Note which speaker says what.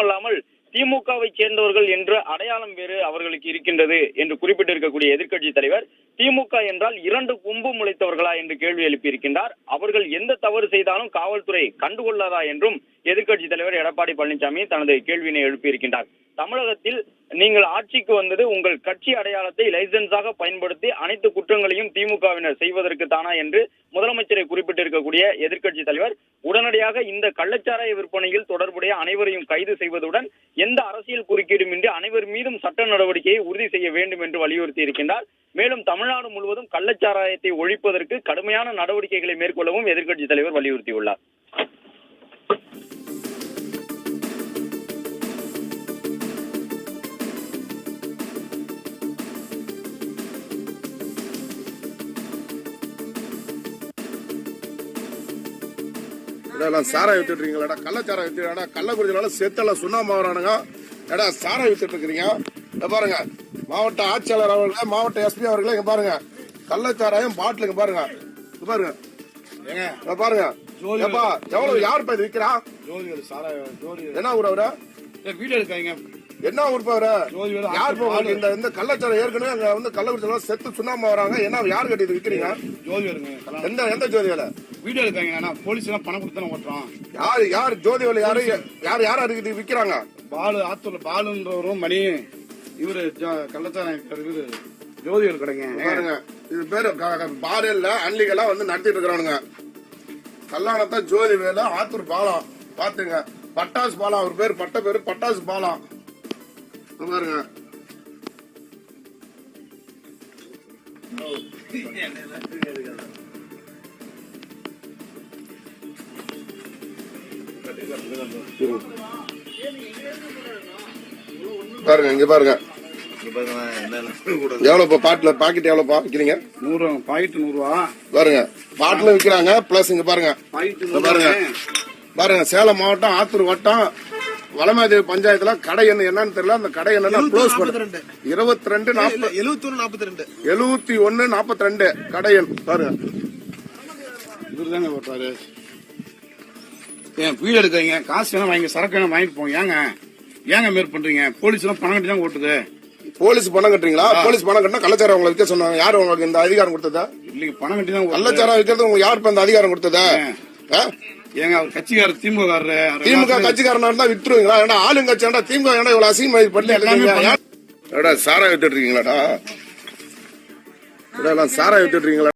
Speaker 1: மட்டுமல்லாமல் திமுகவை சேர்ந்தவர்கள் என்ற அடையாளம் வேறு அவர்களுக்கு இருக்கின்றது என்று குறிப்பிட்டிருக்கக்கூடிய எதிர்க்கட்சி தலைவர் திமுக என்றால் இரண்டு கும்பு முளைத்தவர்களா என்று கேள்வி எழுப்பியிருக்கின்றார். அவர்கள் எந்த தவறு செய்தாலும் காவல்துறை கண்டுகொள்ளாதா என்றும் எதிர்க்கட்சி தலைவர் எடப்பாடி பழனிசாமி தனது கேள்வியினை எழுப்பியிருக்கின்றார். தமிழகத்தில் நீங்கள் ஆட்சிக்கு வந்தது உங்கள் கட்சி அடையாளத்தை லைசன்ஸாக பயன்படுத்தி அனைத்து குற்றங்களையும் திமுகவினர் செய்வதற்கு தானா என்று முதலமைச்சரை குறிப்பிட்டிருக்கக்கூடிய எதிர்க்கட்சி தலைவர் உடனடியாக இந்த கள்ளச்சாராய விற்பனையில் தொடர்புடைய அனைவரையும் கைது செய்வதுடன் எந்த அரசியல் குறுக்கீடுமின்றி அனைவர் மீதும் சட்ட நடவடிக்கையை உறுதி செய்ய வேண்டும் என்று வலியுறுத்தி இருக்கின்றார் மேலும் தமிழ்நாடு முழுவதும் கள்ளச்சாராயத்தை ஒழிப்பதற்கு கடுமையான நடவடிக்கைகளை மேற்கொள்ளவும் எதிர்க்கட்சி தலைவர் வலியுறுத்தியுள்ளார்.
Speaker 2: இதெல்லாம் சாராய் வித்துட்டு இருக்கீங்களாடா கள்ளச்சாராய் வித்துடா கள்ளக்குறிச்சினால செத்தெல்லாம் சுண்ணாம்பு வரானுங்க ஏடா சாராய் வித்துட்டு இருக்கிறீங்க பாருங்க மாவட்ட ஆட்சியாளர் அவர்களே மாவட்ட எஸ்பி அவர்களே இங்க பாருங்க. கள்ளச்சாராயம் பாட்டில் இங்க பாருங்க. இங்க பாருங்க.
Speaker 3: ஏங்க
Speaker 2: பாருங்க. எவ்வளவு யார் பா இது விக்கிறா?
Speaker 3: ஜோதிகள் சாரா ஜோதி
Speaker 2: என்ன ஊர் அவரு?
Speaker 3: வீடியோ எடுக்காங்க
Speaker 2: என்ன ஊர் பா அவரு
Speaker 3: ஜோதி வேற
Speaker 2: யார் பா உங்களுக்கு இந்த இந்த கள்ளச்சாராயம் ஏற்கனவே அங்க வந்து கள்ளக்குறிச்சினால செத்து சுண்ணாம்பு வராங்க. என்ன யார் கட்டி இது விக்கிறீங்க?
Speaker 3: ஜோதி வருங்க கல்யாணம்.
Speaker 2: எந்த எந்த ஜோதி வேலை?
Speaker 3: வீடியோ எடுக்காங்க ஆனா போலீஸ் எல்லாம் பணம் கொடுத்து ஓட்டுறோம்.
Speaker 2: யார் யார் ஜோதி வேலை? யாரு யார் யார் அதுக்கு விக்கிறாங்க?
Speaker 3: பாலு ஆத்தூர்ல பாலுன்றவரும் மணி. இவரு கள்ளச்சாராயம் இவரு ஜோதிகள் கடைங்க.
Speaker 2: இது பேரு பார் இல்ல அன்லிகளா வந்து நடத்திட்டு இருக்கிறானுங்க. கல்லாணத்தை ஜோதி வேலை ஆத்தூர் பாலம் பாத்துங்க. பட்டாசு பாலம் அவர் பேர் பட்ட பேரு பட்டாசு பாலம் பாருங்க. பாருங்க இங்க பாருங்க. எவ்வளவு பாட்டுல பாக்கெட் எவ்வளவு விக்கிறீங்க?
Speaker 3: நூறு பாக்கெட் நூறு ரூபா
Speaker 2: பாருங்க பாட்டில் விக்கிறாங்க பிளஸ் இங்க பாருங்க. பாருங்க. பாருங்க சேலம் மாவட்டம் ஆத்தூர் வட்டம் வளமாதேவி பஞ்சாயத்துல கடை என்ன என்னன்னு தெரியல. அந்த கடை என்னன்னா க்ளோஸ் பண்ண. இருபத்தி ரெண்டு. நாற்பது
Speaker 4: எழுபத்தி ஒன்று நாற்பத்தி ரெண்டு.
Speaker 2: எழுபத்தி ஒன்னு நாற்பத்தி ரெண்டு. கடை எண். பாருங்க.
Speaker 3: இவரு தாங்க ஏன் வீடியோ எடுக்காங்க காசு வேணா வாங்கி சரக்கு வேணா வாங்கிட்டு போங்க. ஏங்க? ஏங்க மேற் பண்றீங்க? போலீஸ் எல்லாம் பணம் கட்டி தான் ஓட்டுது.
Speaker 2: போலீஸ் பணம் கட்டுறீங்களா? போலீஸ் பணம் கட்டினா கள்ளச்சாரம் உங்களை விற்க சொன்னாங்க. யார் உங்களுக்கு இந்த அதிகாரம் கொடுத்ததா?
Speaker 3: இல்லைங்க பணம் கட்டி தான்
Speaker 2: கள்ளச்சாரம் விற்கிறது உங்களுக்கு யார் இப்ப இந்த அதிகாரம் கொடுத்ததா?
Speaker 3: ஏங்க அவர் கட்சிக்காரர் திமுக
Speaker 2: திமுக கட்சிக்காரனா இருந்தா வித்துருவீங்களா ஏன்னா ஆளுங்கட்சி ஏன்டா திமுக ஏன்டா இவ்வளவு அசிங்கமா பண்ணி.
Speaker 3: எல்லாமே
Speaker 2: சாரா வித்துட்டு இருக்கீங்களாடா? சாரா வித்துட்டு இருக்கீங்களா